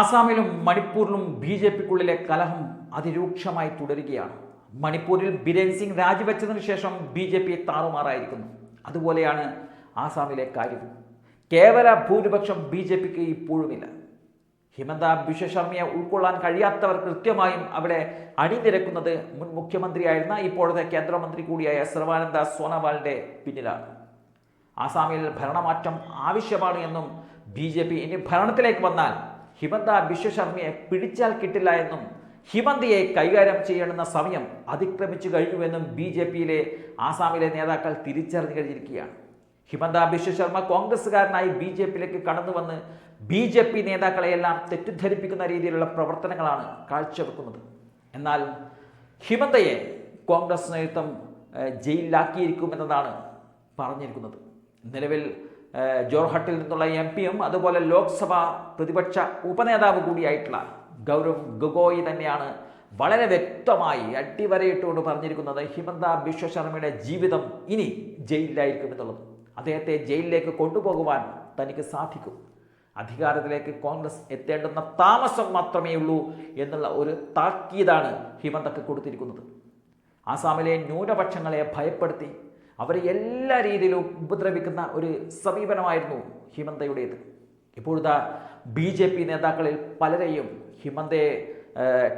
ആസാമിലും മണിപ്പൂരിലും B J പിക്കുള്ളിലെ കലഹം അതിരൂക്ഷമായി തുടരുകയാണ്. മണിപ്പൂരിൽ ബിരേൻ സിംഗ് രാജിവെച്ചതിന് ശേഷം ബി ജെ പി താറുമാറായിരിക്കുന്നു. അതുപോലെയാണ് ആസാമിലെ കാര്യം കേവല ഭൂരിപക്ഷം ബി ജെ പിക്ക് ഇപ്പോഴുമില്ല. ഹിമന്ത ബിശ്വ ശർമ്മയെ ഉൾക്കൊള്ളാൻ കഴിയാത്തവർ കൃത്യമായും അവിടെ അണിനിരക്കുന്നത് മുൻ മുഖ്യമന്ത്രിയായിരുന്ന ഇപ്പോഴത്തെ കേന്ദ്രമന്ത്രി കൂടിയായ സർവാനന്ദ സോനോവാളിന്റെ പിന്നിലാണ്. ആസാമിൽ ഭരണമാറ്റം ആവശ്യമാണ് എന്നും ബി ജെ പി ഇനി ഭരണത്തിലേക്ക് വന്നാൽ ഹിമന്ത ബിശ്വ ശർമ്മയെ പിടിച്ചാൽ കിട്ടില്ല എന്നും ഹിമന്തയെ കൈകാര്യം ചെയ്യണമെന്ന സമയം അതിക്രമിച്ചു കഴിഞ്ഞുവെന്നും ബി ജെ പിയിലെ ആസാമിലെ നേതാക്കൾ തിരിച്ചറിഞ്ഞു കഴിഞ്ഞിരിക്കുകയാണ്. ഹിമന്ത ബിശ്വ ശർമ്മ കോൺഗ്രസ്സുകാരനായി ബി ജെ പിയിലേക്ക് കടന്നു വന്ന് ബി ജെ പി നേതാക്കളെയെല്ലാം തെറ്റിദ്ധരിപ്പിക്കുന്ന രീതിയിലുള്ള പ്രവർത്തനങ്ങളാണ് കാഴ്ചവെക്കുന്നത്. എന്നാൽ ഹിമന്തയെ കോൺഗ്രസ് നേതൃത്വം ജയിലിലാക്കിയിരിക്കുമെന്നതാണ് പറഞ്ഞിരിക്കുന്നത്. നിലവിൽ ജോർഹട്ടിൽ നിന്നുള്ള എം പിയും അതുപോലെ ലോക്സഭ പ്രതിപക്ഷ ഉപനേതാവ് കൂടിയായിട്ടുള്ള ഗൗരവ് ഗൊഗോയി തന്നെയാണ് വളരെ വ്യക്തമായി അടിവരയിട്ടുകൊണ്ട് പറഞ്ഞിരിക്കുന്നത്. ഹിമന്ത ബിശ്വ ശർമ്മയുടെ ജീവിതം ഇനി ജയിലിലായിരിക്കും എന്നുള്ളത് അദ്ദേഹത്തെ ജയിലിലേക്ക് കൊണ്ടുപോകുവാൻ തനിക്ക് സാധിക്കും. അധികാരത്തിലേക്ക് കോൺഗ്രസ് എത്തേണ്ടുന്ന താമസം മാത്രമേ ഉള്ളൂ എന്നുള്ള ഒരു താക്കീതാണ് ഹിമന്തക്ക് കൊടുത്തിരിക്കുന്നത്. ആസാമിലെ ന്യൂനപക്ഷങ്ങളെ ഭയപ്പെടുത്തി അവരെ എല്ലാ രീതിയിലും ഉപദ്രവിക്കുന്ന ഒരു സമീപനമായിരുന്നു ഹിമന്തയുടേത്. ഇപ്പോഴത്തെ ബി ജെ പി നേതാക്കളിൽ പലരെയും ഹിമന്തയെ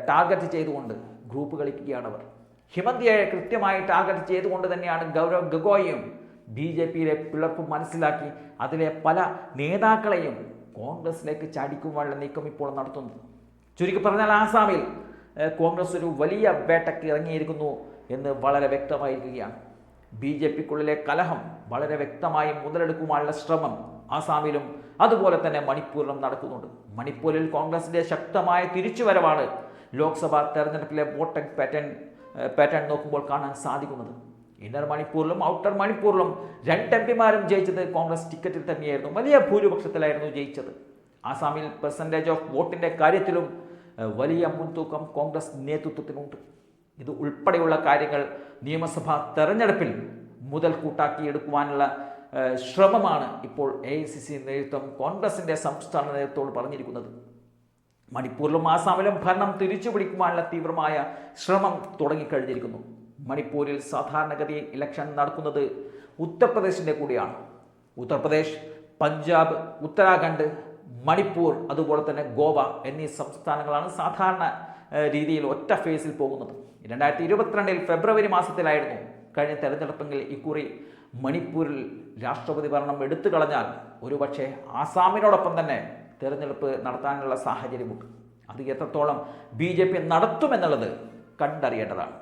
ടാർഗറ്റ് ചെയ്തുകൊണ്ട് ഗ്രൂപ്പ് കളിക്കുകയാണവർ ഹിമന്തയെ കൃത്യമായി ടാർഗറ്റ് ചെയ്തുകൊണ്ട് തന്നെയാണ് ഗൗരവ് ഗഗോയും ബി ജെ പിയിലെ പിളർപ്പ് മനസ്സിലാക്കി അതിലെ പല നേതാക്കളെയും കോൺഗ്രസിലേക്ക് ചാടിക്കുവാനുള്ള നീക്കം ഇപ്പോൾ നടത്തുന്നത്. ചുരുക്കി പറഞ്ഞാൽ ആസാമിൽ കോൺഗ്രസ് ഒരു വലിയ വേട്ടയ്ക്ക് ഇറങ്ങിയിരിക്കുന്നു എന്ന് വളരെ വ്യക്തമായിരിക്കുകയാണ്. ബി ജെ പിക്കുള്ളിലെ കലഹം വളരെ വ്യക്തമായി മുതലെടുക്കുവാനുള്ള ശ്രമം ആസാമിലും അതുപോലെ തന്നെ മണിപ്പൂരിലും നടക്കുന്നുണ്ട്. മണിപ്പൂരിൽ കോൺഗ്രസിന്റെ ശക്തമായ തിരിച്ചുവരവാണ് ലോക്സഭാ തെരഞ്ഞെടുപ്പിലെ വോട്ടിംഗ് പാറ്റേൺ പാറ്റേൺ നോക്കുമ്പോൾ കാണാൻ സാധിക്കുന്നത്. ഇന്നർ മണിപ്പൂരിലും ഔട്ടർ മണിപ്പൂരിലും രണ്ട് എം പിമാരും ജയിച്ചത് കോൺഗ്രസ് ടിക്കറ്റിൽ തന്നെയായിരുന്നു. വലിയ ഭൂരിപക്ഷത്തിലായിരുന്നു ജയിച്ചത്. ആസാമിൽ പെർസെന്റേജ് ഓഫ് വോട്ടിന്റെ കാര്യത്തിലും വലിയ മുൻതൂക്കം കോൺഗ്രസ് നേതൃത്വത്തിനുണ്ട്. ഇത് ഉൾപ്പെടെയുള്ള കാര്യങ്ങൾ നിയമസഭാ തെരഞ്ഞെടുപ്പിൽ മുതൽ കൂട്ടാക്കിയെടുക്കുവാനുള്ള ശ്രമമാണ് ഇപ്പോൾ എ ഐ സി സി നേതൃത്വം കോൺഗ്രസിന്റെ സംസ്ഥാന നേതൃത്വത്തോട് പറഞ്ഞിരിക്കുന്നത്. മണിപ്പൂരിലും ആസാമിലും ഭരണം തിരിച്ചു പിടിക്കുവാനുള്ള തീവ്രമായ ശ്രമം തുടങ്ങിക്കഴിഞ്ഞിരിക്കുന്നു. മണിപ്പൂരിൽ സാധാരണഗതിയിൽ ഇലക്ഷൻ നടക്കുന്നത് ഉത്തർപ്രദേശിന്റെ കൂടിയാണ്. ഉത്തർപ്രദേശ് പഞ്ചാബ് ഉത്തരാഖണ്ഡ് മണിപ്പൂർ അതുപോലെ തന്നെ ഗോവ എന്നീ സംസ്ഥാനങ്ങളാണ് സാധാരണ രീതിയിൽ ഒറ്റ ഫേസിൽ പോകുന്നത്. രണ്ടായിരത്തി ഇരുപത്തിരണ്ടിൽ ഫെബ്രുവരി മാസത്തിലായിരുന്നു കഴിഞ്ഞ തെരഞ്ഞെടുപ്പെങ്കിൽ ഇക്കുറി മണിപ്പൂരിൽ രാഷ്ട്രപതി ഭരണം എടുത്തു കളഞ്ഞാൽ ഒരുപക്ഷെ ആസാമിനോടൊപ്പം തന്നെ തെരഞ്ഞെടുപ്പ് നടത്താനുള്ള സാഹചര്യമുണ്ട്. അത് എത്രത്തോളം ബി ജെ പി നടത്തുമെന്നുള്ളത് കണ്ടറിയേണ്ടതാണ്.